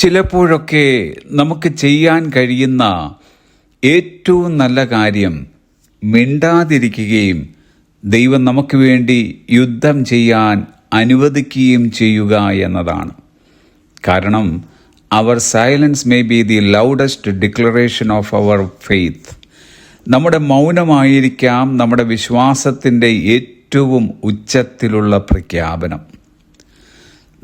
ചിലപ്പോഴൊക്കെ നമുക്ക് ചെയ്യാൻ കഴിയുന്ന ഏറ്റവും നല്ല കാര്യം മിണ്ടാതിരിക്കുകയും ദൈവം നമുക്ക് വേണ്ടി യുദ്ധം ചെയ്യാൻ അനുവദിക്കുകയും ചെയ്യുക എന്നതാണ്. കാരണം അവർ silence may be the loudest declaration of our faith നമ്മുടെ മൗനമായിരിക്കാം നമ്മുടെ വിശ്വാസത്തിന്റെ ഏറ്റവും ഉച്ചത്തിലുള്ള പ്രഖ്യാപനം.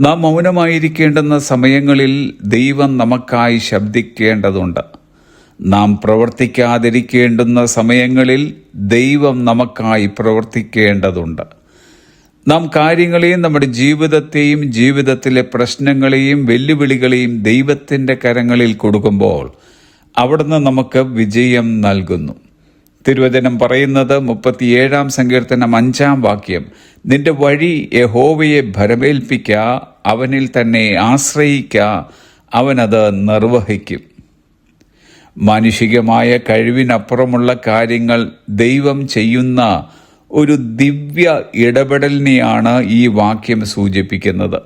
നാം മൗനമായിരിക്കേണ്ടുന്ന സമയങ്ങളിൽ ദൈവം നമുക്കായി ശബ്ദിക്കേണ്ടതുണ്ട്. നാം പ്രവർത്തിക്കാതിരിക്കേണ്ടുന്ന സമയങ്ങളിൽ ദൈവം നമുക്കായി പ്രവർത്തിക്കേണ്ടതുണ്ട്. നാം കാര്യങ്ങളെയും നമ്മുടെ ജീവിതത്തെയും ജീവിതത്തിലെ പ്രശ്നങ്ങളെയും വെല്ലുവിളികളെയും ദൈവത്തിന്റെ കരങ്ങളിൽ കൊടുക്കുമ്പോൾ അവിടുന്ന് നമുക്ക് വിജയം നൽകുന്നു. തിരുവചനം പറയുന്നത് മുപ്പത്തിയേഴാം സങ്കീർത്തനം അഞ്ചാം വാക്യം നിന്റെ വഴി യഹോവയെ ഭരമേൽപ്പിക്ക അവനിൽ തന്നെ ആശ്രയിക്ക അവനത് നിർവഹിക്കും. മാനുഷികമായ കഴിവിനപ്പുറമുള്ള കാര്യങ്ങൾ ദൈവം ചെയ്യുന്ന ഒരു ദിവ്യ ഇടപെടലിനെയാണ് ഈ വാക്യം സൂചിപ്പിക്കുന്നത്.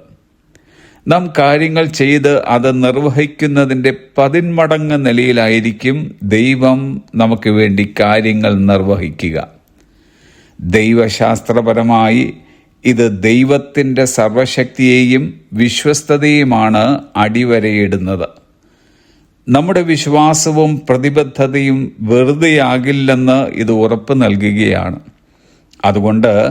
നാം കാര്യങ്ങൾ ചെയ്ത് അത് നിർവഹിക്കുന്നതിന്റെ പതിന്മടങ്ങ് നിലയിലായിരിക്കും ദൈവം നമുക്ക് വേണ്ടി കാര്യങ്ങൾ നിർവഹിക്കുക. ദൈവശാസ്ത്രപരമായി ഇത് ദൈവത്തിന്റെ സർവശക്തിയെയും വിശ്വസ്തതയുമാണ് അടിവരയിടുന്നത്. നമ്മുടെ വിശ്വാസവും പ്രതിബദ്ധതയും വെറുതെയാകില്ലെന്ന് ഇത് ഉറപ്പ് നൽകുകയാണ്. അതുകൊണ്ട്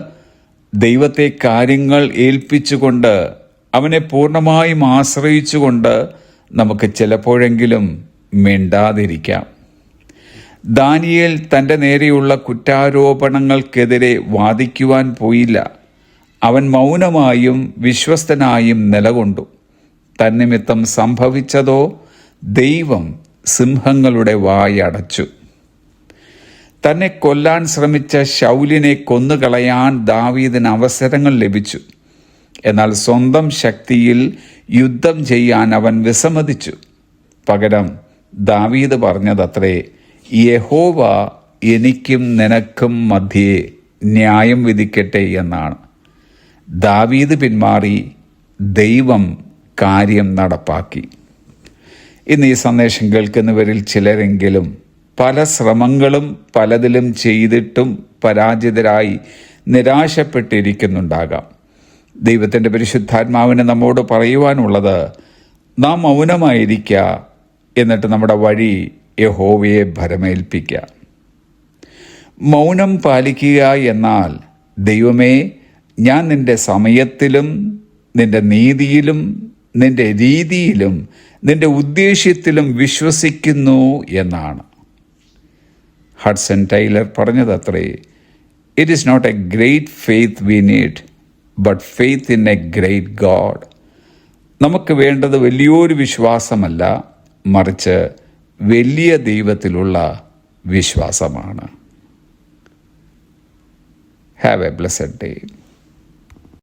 ദൈവത്തെ കാര്യങ്ങൾ ഏൽപ്പിച്ചുകൊണ്ട് അവനെ പൂർണമായും ആശ്രയിച്ചുകൊണ്ട് നമുക്ക് ചിലപ്പോഴെങ്കിലും മിണ്ടാതിരിക്കാം. ദാനിയേൽ തന്റെ നേരെയുള്ള കുറ്റാരോപണങ്ങൾക്കെതിരെ വാദിക്കുവാൻ പോയില്ല. അവൻ മൗനമായും വിശ്വസ്തനായും നിലകൊണ്ടു. തന്നിമിത്തം സംഭവിച്ചതോ ദൈവം സിംഹങ്ങളുടെ വായടച്ചു തന്നെ കൊല്ലാൻ ശ്രമിച്ച ശൗലിനെ കൊന്നുകളയാൻ ദാവീദിന് അവസരങ്ങൾ ലഭിച്ചു. എന്നാൽ സ്വന്തം ശക്തിയിൽ യുദ്ധം ചെയ്യാൻ അവൻ വിസമ്മതിച്ചു. പകരം ദാവീദ് പറഞ്ഞതത്രേ യഹോവ എനിക്കും നിനക്കും മധ്യേ ന്യായം വിധിക്കട്ടെ എന്നാണ്. ദാവീദ് പിന്മാറി ദൈവം കാര്യം നടപ്പാക്കി. ഇന്ന് ഈ സന്ദേശം കേൾക്കുന്നവരിൽ ചിലരെങ്കിലും പല ശ്രമങ്ങളും പലതിലും ചെയ്തിട്ടും പരാജിതരായി നിരാശപ്പെട്ടിരിക്കുന്നുണ്ടാകാം. ദൈവത്തിന്റെ പരിശുദ്ധാത്മാവിന് നമ്മോട് പറയുവാനുള്ളത് നാം മൗനമായിരിക്കുക എന്നിട്ട് നമ്മുടെ വഴി യഹോവയെ ഭരമേൽപ്പിക്കുക മൗനം പാലിക്കുക എന്നാൽ ദൈവമേ ഞാൻ നിന്റെ സമയത്തിലും നിന്റെ നീതിയിലും നിന്റെ രീതിയിലും നിന്റെ ഉദ്ദേശ്യത്തിലും വിശ്വസിക്കുന്നു എന്നാണ്. Hudson Taylor പറഞ്ഞതത്രേ it is not a great faith we need but faith in a great God നമുക്ക് വേണ്ടത് വലിയൊരു വിശ്വാസമല്ല മറിച്ച് വലിയ ദൈവത്തിലുള്ള വിശ്വാസമാണ്. Have A blessed day